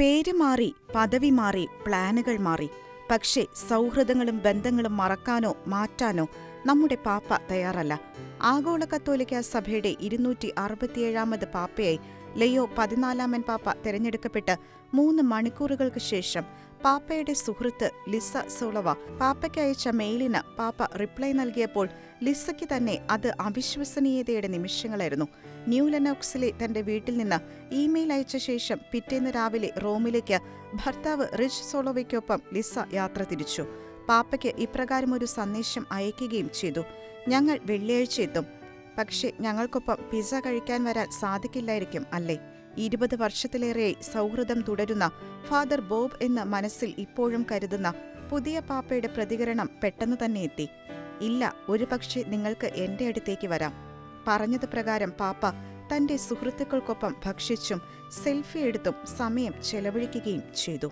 പേര് മാറി പദവി മാറി പ്ലാനുകൾ മാറി. പക്ഷേ സൗഹൃദങ്ങളും ബന്ധങ്ങളും മറക്കാനോ മാറ്റാനോ നമ്മുടെ പാപ്പ തയ്യാറല്ല. ആഗോള കത്തോലിക്ക സഭയുടെ ഇരുന്നൂറ്റി അറുപത്തിയേഴാമത് പാപ്പയായി ലയോ പതിനാലാമൻ പാപ്പ തെരഞ്ഞെടുക്കപ്പെട്ട് മൂന്ന് മണിക്കൂറുകൾക്ക് ശേഷം പാപ്പയുടെ സുഹൃത്ത് ലിസ സോളവ പാപ്പയ്ക്ക് അയച്ച മെയിലിന് പാപ്പ റിപ്ലൈ നൽകിയപ്പോൾ ലിസയ്ക്ക് തന്നെ അത് അവിശ്വസനീയതയുടെ നിമിഷങ്ങളായിരുന്നു. ന്യൂ ലെനോക്സിലെ തന്റെ വീട്ടിൽ നിന്ന് ഇമെയിൽ അയച്ച ശേഷം പിറ്റേന്ന് രാവിലെ റോമിലേക്ക് ഭർത്താവ് റിച്ച് സോളോവയ്ക്കൊപ്പം ലിസ യാത്ര തിരിച്ചു. പാപ്പയ്ക്ക് ഇപ്രകാരം ഒരു സന്ദേശം അയക്കുകയും ചെയ്തു. ഞങ്ങൾ വെള്ളിയാഴ്ച എത്തും. പക്ഷേ ഞങ്ങൾക്കൊപ്പം പിസ കഴിക്കാൻ വരാൻ സാധിക്കില്ലായിരിക്കും അല്ലേ? ഇരുപത് വർഷത്തിലേറെയായി സൗഹൃദം തുടരുന്ന ഫാദർ ബോബ് എന്ന മനസ്സിൽ ഇപ്പോഴും കരുതുന്ന പുതിയ പാപ്പയുടെ പ്രതികരണം പെട്ടെന്ന് തന്നെ എത്തി. ഇല്ല ഒരുപക്ഷെ നിങ്ങൾക്ക് എന്റെ അടുത്തേക്ക് വരാം. പറഞ്ഞത് പ്രകാരം പാപ്പ തന്റെ സുഹൃത്തുക്കൾക്കൊപ്പം ഭക്ഷിച്ചും സെൽഫി എടുത്തും സമയം ചെലവഴിക്കുകയും ചെയ്തു.